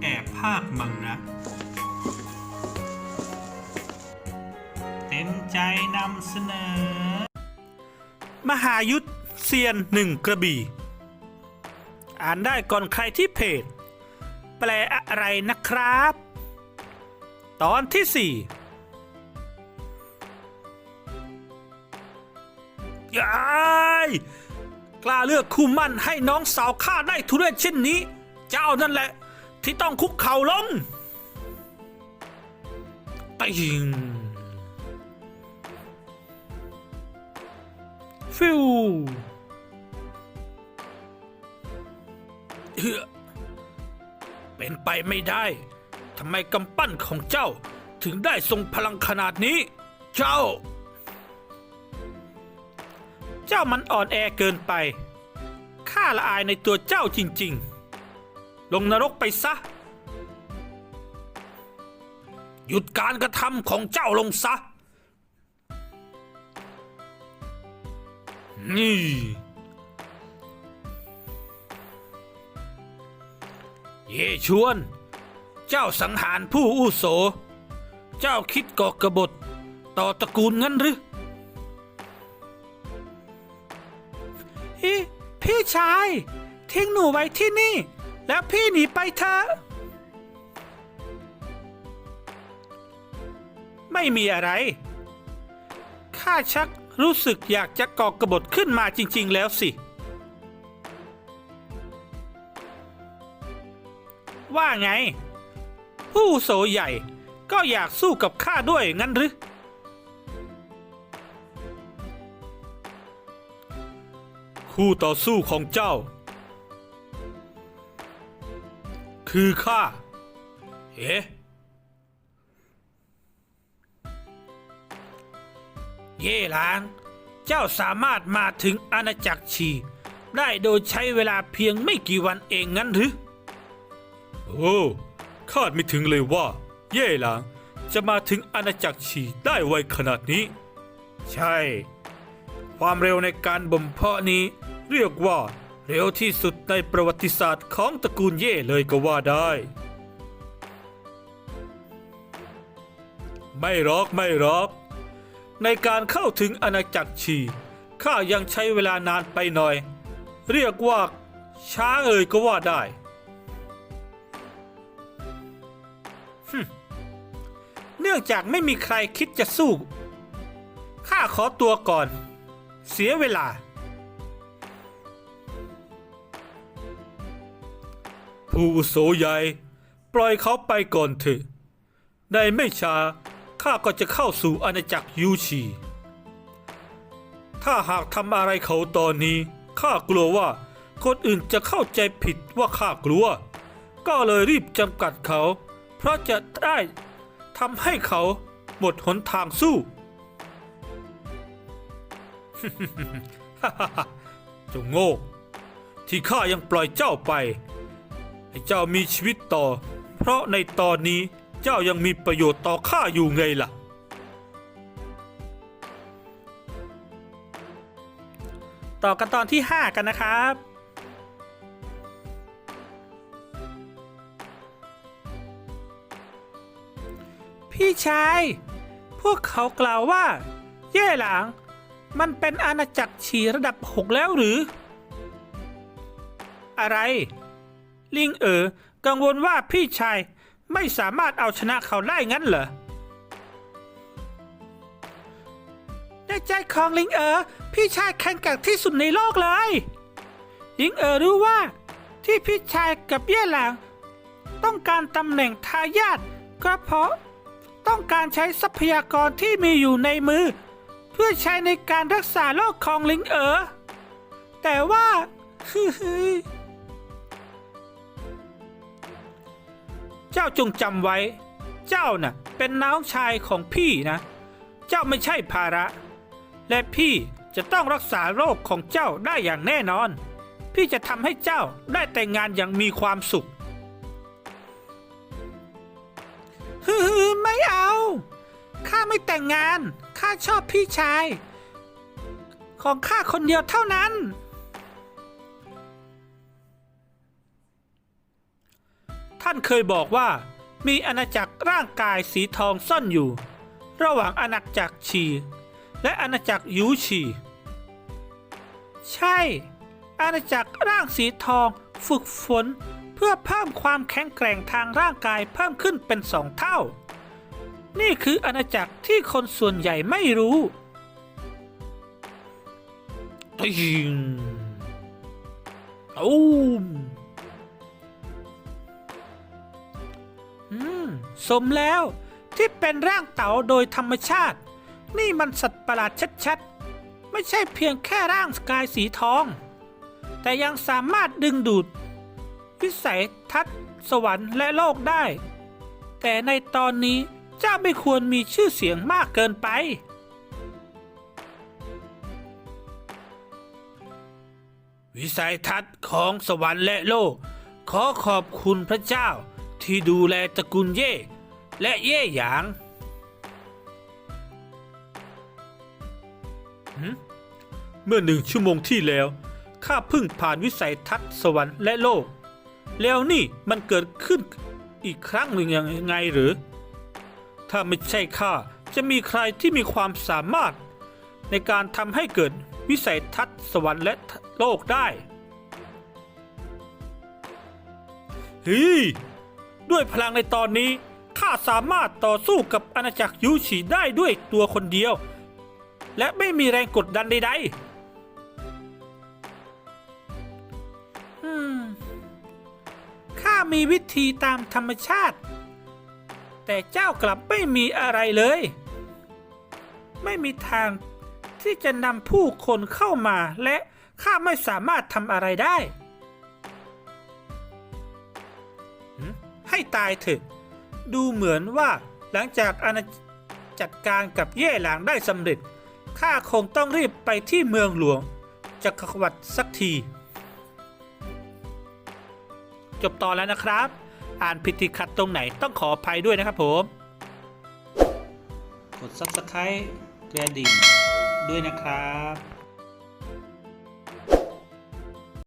แอบภาคมังนะเต็มใจนำเสนอ มหายุทธเซียนหนึ่งกระบี่ อ่านได้ก่อนใครที่เพจ แปลอะไรนะครับ ตอนที่สี่ยายกล้าเลือกคู่มั่นให้น้องสาวข้าได้ทุเรศเช่นนี้ เจ้านั่นแหละ ที่ต้องคุกเข่าลงติงฟิวเฮ้เป็นไปไม่ได้ทำไมกำปั้นของเจ้าถึงได้ทรงพลังขนาดนี้ เจ้า เจ้ามันอ่อนแอเกินไป ข้าละอายในตัวเจ้าจริง ๆ ลงนรกไปซะ หยุดการกระทำของเจ้าลงซะ นี่ เย่ชวน เจ้าสังหารผู้อุโส เจ้าคิดก่อกระบฏต่อตระกูลงั้นหรือพี่ชาย ทิ้งหนูไว้ที่นี่ แล้วพี่หนีไปเถอะ ไม่มีอะไร ข้าชักรู้สึกอยากจะก่อกระบฏขึ้นมาจริง ๆ แล้วสิ ว่าไง ผู้โสใหญ่ก็อยากสู้กับข้าด้วยงั้นหรือ คู่ต่อสู้ของเจ้า คือข้าเอ๊ะเย่หลางเจ้าสามารถมาถึงอาณาจักรชี ได้โดยใช้เวลาเพียงไม่กี่วันเองงั้นหรือ โอ้คาดไม่ถึงเลยว่า เย่หลางจะมาถึงอาณาจักรชีได้ไวขนาดนี้ ใช่ ความเร็วในการบ่มเพาะนี้เรียกว่า เร็วที่สุดในประวัติศาสตร์ของตระกูลเย่เลยก็ว่าได้ ไม่รอกไม่รอก ในการเข้าถึงอาณาจักรชีข้ายังใช้เวลานานไปหน่อย เรียกว่า ช้าเอ่ยก็ว่าได้เนื่องจากไม่มีใครคิดจะสู้ ข้าขอตัวก่อน เสียเวลา ผู้อุโสใหญ่ ปล่อยเขาไปก่อนเถอะ ในไม่ช้าข้าก็จะเข้าสู่อาณาจักรยูชี ถ้าหากทำอะไรเขาตอนนี้ข้ากลัวว่าคนอื่นจะเข้าใจผิดว่าข้ากลัว ก็เลยรีบจำกัดเขา เพราะจะได้ทำให้เขาหมดหนทางสู้เจ้าโง่ ที่ข้ายังปล่อยเจ้าไป ให้เจ้ามีชีวิตต่อ เพราะในตอนนี้เจ้ายังมีประโยชน์ต่อข้าอยู่ไงล่ะ ต่อกันตอนที่ 5 กันนะครับ พี่ชาย พวกเขากล่าวว่า เย่หลาง มันเป็นอาณาจักรฉีระดับ 6 แล้วหรือ อะไร ลิงเอ๋อกังวลว่าพี่ชายไม่สามารถเอาชนะเขาได้งั้นเหรอ ในใจของลิงเอ๋อพี่ชายแข็งแกร่งที่สุดในโลกเลย ลิงเอ๋อรู้ว่า ที่พี่ชายกับเย่หลางต้องการตำแหน่งทายาทก็เพราะต้องการใช้ทรัพยากรที่มีอยู่ในมือ เพื่อใช้ในการรักษาโรคของลิงเอ๋อแต่ว่า เจ้าจงจำไว้ เจ้าน่ะเป็นน้องชายของพี่นะ เจ้าไม่ใช่ภาระ และพี่จะต้องรักษาโรคของเจ้าได้อย่างแน่นอน พี่จะทำให้เจ้าได้แต่งงานอย่างมีความสุขฮือไม่เอา ข้าไม่แต่งงาน ข้าชอบพี่ชาย ของข้าคนเดียวเท่านั้น ท่านเคยบอกว่า มีอาณาจักรร่างกายสีทองซ่อนอยู่ ระหว่างอาณาจักรชี และอาณาจักรยูชี ใช่ อาณาจักรร่างสีทองฝึกฝนเพื่อเพิ่มความแข็งแกร่งทางร่างกายเพิ่มขึ้นเป็นสองเท่า นี่คืออาณาจักรที่คนส่วนใหญ่ไม่รู้ติงตูม อืม สมแล้ว ที่เป็นร่างเต๋าโดยธรรมชาติ นี่มันสัตว์ประหลาดชัดๆ ไม่ใช่เพียงแค่ร่างกายสีทอง แต่ยังสามารถดึงดูด วิสัยทัศน์สวรรค์และโลกได้ แต่ในตอนนี้เจ้าไม่ควรมีชื่อเสียงมากเกินไป วิสัยทัศน์ของสวรรค์และโลก ขอขอบคุณพระเจ้า ที่ดูแลตระกูลเย่และเย่หยางเมื่อหนึ่งชั่วโมงที่แล้ว ข้าเพิ่งผ่านวิสัยทัศน์สวรรค์และโลก แล้วนี่มันเกิดขึ้นอีกครั้งหนึ่งยังไงหรือ ถ้าไม่ใช่ข้าจะมีใครที่มีความสามารถ ในการทำให้เกิดวิสัยทัศน์สวรรค์และโลกได้ เฮ้ย ด้วยพลังในตอนนี้ข้าสามารถต่อสู้กับอาณาจักรยูชีได้ด้วยตัวคนเดียว และไม่มีแรงกดดันใดๆอืมข้ามีวิธีตามธรรมชาติ แต่เจ้ากลับไม่มีอะไรเลย ไม่มีทางที่จะนำผู้คนเข้ามาและข้าไม่สามารถทำอะไรได้หึ ให้ตายเถอะ ดูเหมือนว่าหลังจากอาณาจัดการกับเย่หลางได้สำเร็จ ข้าคงต้องรีบไปที่เมืองหลวงจักรวรรดิสักที จบตอนแล้วนะครับ อ่านผิดติดขัดตรงไหนต้องขออภัยด้วยนะครับผม กด subscribe กระดิ่งด้วยนะครับ